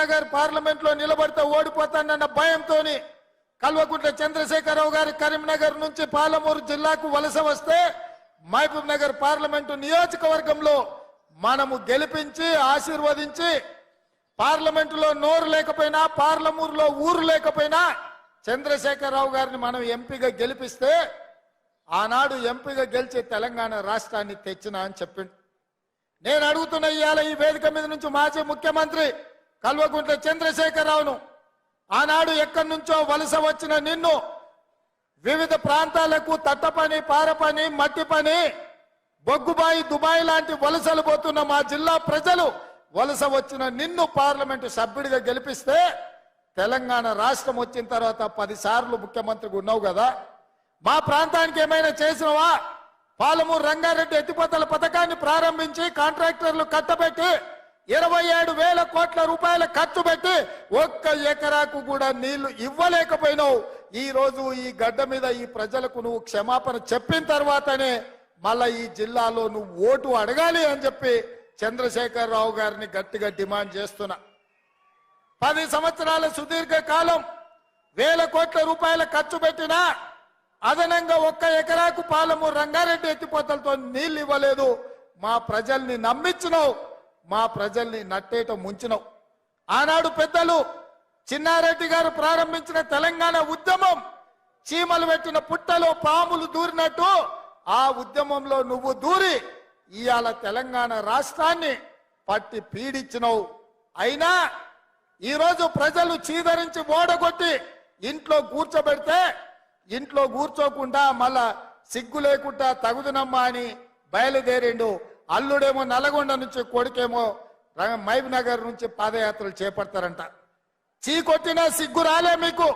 కరీంనగర్ పార్లమెంట్లో నిలబడితే ఓడిపోతానన్న భయంతో కల్వకుంట్ల చంద్రశేఖరరావు గారి కరీంనగర్ నుంచి పాలమూరు జిల్లాకు వలస వస్తే మహబూబ్ నగర్ పార్లమెంటు నియోజకవర్గంలో మనము గెలిపించి ఆశీర్వదించి పార్లమెంటులో నోరు లేకపోయినా పార్లమూరులో ఊరు లేకపోయినా చంద్రశేఖరరావు గారిని మనం ఎంపీగా గెలిపిస్తే ఆనాడు ఎంపీగా గెలిచి తెలంగాణ రాష్ట్రాన్ని తెచ్చినా అని చెప్పిండు. నేను అడుగుతున్న ఇవాళ ఈ వేదిక మీద నుంచి మాజీ ముఖ్యమంత్రి కల్వకుంట్ల చంద్రశేఖరరావును ఆనాడు ఎక్కడి నుంచో వలస వచ్చిన నిన్ను వివిధ ప్రాంతాలకు తట్టపని పారపని మట్టి పని బొగ్గుబాయి దుబాయ్ లాంటి వలసలు పోతున్న మా జిల్లా ప్రజలు వలస వచ్చిన నిన్ను పార్లమెంటు సభ్యుడిగా గెలిపిస్తే తెలంగాణ రాష్ట్రం వచ్చిన తర్వాత పది సార్లు ముఖ్యమంత్రిగా ఉన్నావు కదా. మా ప్రాంతానికి ఏమైనా చేసినవా? పాలమూరు రంగారెడ్డి ఎత్తిపోతల పథకాన్ని ప్రారంభించి కాంట్రాక్టర్లు కట్టబెట్టి ఇరవై ఏడు వేల కోట్ల రూపాయల ఖర్చు పెట్టి ఒక్క ఎకరాకు కూడా నీళ్ళు ఇవ్వలేకపోయినావు. ఈ రోజు ఈ గడ్డ మీద ఈ ప్రజలకు నువ్వు క్షమాపణ చెప్పిన తర్వాతనే మళ్ళా ఈ జిల్లాలో నువ్వు ఓటు అడగాలి అని చెప్పి చంద్రశేఖరరావు గారిని గట్టిగా డిమాండ్ చేస్తున్నా. పది సంవత్సరాల సుదీర్ఘ కాలం వేల కోట్ల రూపాయల ఖర్చు పెట్టినా అదనంగా ఒక్క ఎకరాకు పాలము రంగారెడ్డి ఎత్తిపోతలతో నీళ్ళు ఇవ్వలేదు. మా ప్రజల్ని నమ్మించినావు. మా ప్రజల్ని నట్టేట ముంచినవు. ఆనాడు పెద్దలు చిన్నారెడ్డి గారు ప్రారంభించిన తెలంగాణ ఉద్యమం చీమలు పెట్టిన పుట్టలో పాములు దూరినట్టు ఆ ఉద్యమంలో నువ్వు దూరి ఇవాళ తెలంగాణ రాష్ట్రాన్ని పట్టి పీడించినవు. అయినా ఈరోజు ప్రజలు చీదరించి ఓడగొట్టి ఇంట్లో కూర్చోబెడితే ఇంట్లో కూర్చోకుండా మళ్ళా సిగ్గు లేకుండా తగుదునమ్మా అని బయలుదేరిండు అల్లుడేమో నల్గొండ నుంచి కొడుకేమో రంగ- మహబూబ్ నగర్ నుంచి పాదయాత్రలు చేపడతారంట. చీకొట్టినా సిగ్గు రాలే మీకు.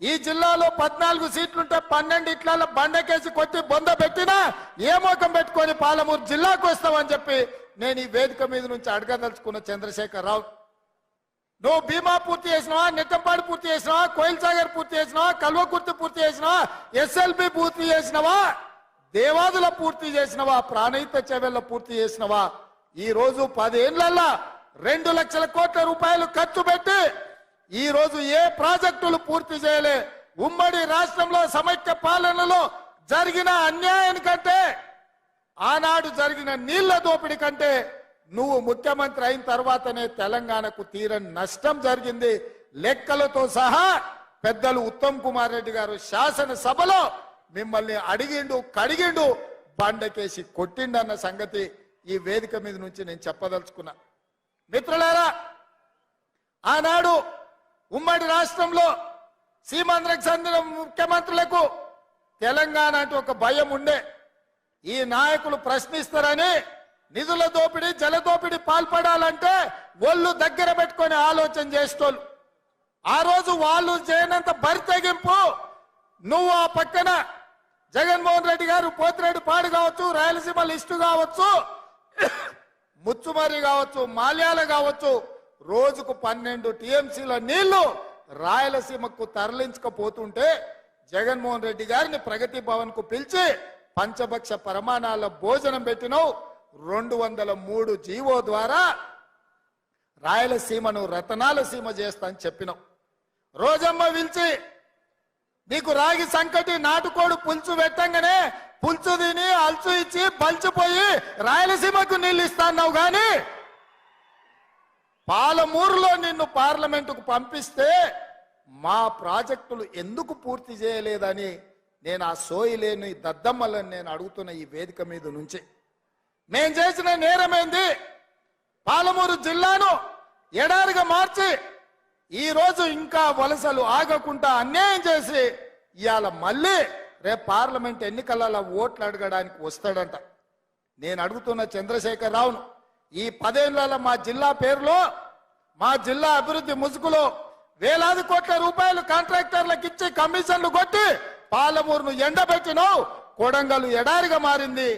ఈ జిల్లాలో పద్నాలుగు సీట్లుంటే పన్నెండు ఇట్ల బండకేసి కొట్టి బొంద పెట్టినా ఏ మోకం పెట్టుకొని పాలమూరు జిల్లాకు వస్తామని చెప్పి నేను ఈ వేదిక మీద నుంచి అడగదలుచుకున్న చంద్రశేఖర్ రావు నువ్వు బీమా పూర్తి చేసినావా నిట్టంపాడు పూర్తి చేసినావా కోయిల్ సాగర్ పూర్తి చేసినావా కల్వకుర్తి పూర్తి చేసినావా ఎస్ఎల్బి పూర్తి చేసినావా? దేవాదుల పూర్తి చేసినవా? ప్రాణహిత చెవెళ్ళ పూర్తి చేసినవా? ఈ రోజు పదేళ్ళల్లా రెండు లక్షల కోట్ల రూపాయలు ఖర్చు పెట్టి ఈ రోజు ఏ ప్రాజెక్టులు పూర్తి చేయలే? ఉమ్మడి రాష్ట్రంలో సమైక్య పాలనలో జరిగిన అన్యాయానికంటే ఆనాడు జరిగిన నీళ్ళ దోపిడి కంటే నువ్వు ముఖ్యమంత్రి అయిన తర్వాతనే తెలంగాణకు తీరని నష్టం జరిగింది. లెక్కలతో సహా పెద్దలు ఉత్తమ్ కుమార్ రెడ్డి గారు శాసనసభలో మిమ్మల్ని అడిగిండు కడిగిండు బండకేసి కొట్టిండన్న సంగతి ఈ వేదిక మీద నుంచి నేను చెప్పదలుచుకున్నా. మిత్రులారా ఆనాడు ఉమ్మడి రాష్ట్రంలో సీమాంధ్రకు చెందిన ముఖ్యమంత్రులకు తెలంగాణ అంటే ఒక భయం ఉండే. ఈ నాయకులు ప్రశ్నిస్తారని నిధుల దోపిడీ జల దోపిడీ పాల్పడాలంటే ఒళ్ళు దగ్గర పెట్టుకొని ఆలోచన చేస్తోళ్ళు ఆ రోజు వాళ్ళు చేయనంత బరి తెగింపు నువ్వు ఆ పక్కన జగన్మోహన్ రెడ్డి గారు పోతిరెడ్డి పాడు కావచ్చు రాయలసీమ లిస్టు కావచ్చు ముచ్చుమరి కావచ్చు మాల్యాల కావచ్చు రోజుకు పన్నెండు టీఎంసీల నీళ్ళు రాయలసీమకు తరలించకపోతుంటే జగన్మోహన్ రెడ్డి గారిని ప్రగతి భవన్కు పిలిచి పంచభక్ష ప్రమాణాల భోజనం పెట్టినవు. రెండు వందల మూడు జీవో ద్వారా రాయలసీమను రతనాల సీమ చేస్తా అని చెప్పినావు. రోజమ్మ పిలిచి నీకు రాగి సంకటి నాటుకోడు పులుసు పెట్టంగానే పులుసు తిని అల్చు ఇచ్చి బలిచిపోయి రాయలసీమకు నీళ్ళు ఇస్తాన్నావు గాని పాలమూరులో నిన్ను పార్లమెంటుకు పంపిస్తే మా ప్రాజెక్టులు ఎందుకు పూర్తి చేయలేదని నేను ఆ సోయి లేని దద్దమ్మలను నేను అడుగుతున్న ఈ వేదిక మీద నుంచి. మేం చేసిన నేరమేంది? పాలమూరు జిల్లాను ఎడారిగా మార్చి ఈరోజు ఇంకా వలసలు ఆగకుండా అన్యాయం చేసి ఇవాళ మళ్ళీ రేపు పార్లమెంట్ ఎన్నికలలో ఓట్లు అడగడానికి వస్తాడంట. నేను అడుగుతున్న చంద్రశేఖర్ రావును ఈ పదేళ్ళ మా జిల్లా పేరులో మా జిల్లా అభివృద్ధి ముసుగులో వేలాది కోట్ల రూపాయలు కాంట్రాక్టర్లకు ఇచ్చి కమిషన్లు కొట్టి పాలమూరును ఎండబెట్టినావు కొడంగలు ఎడారిగా మారింది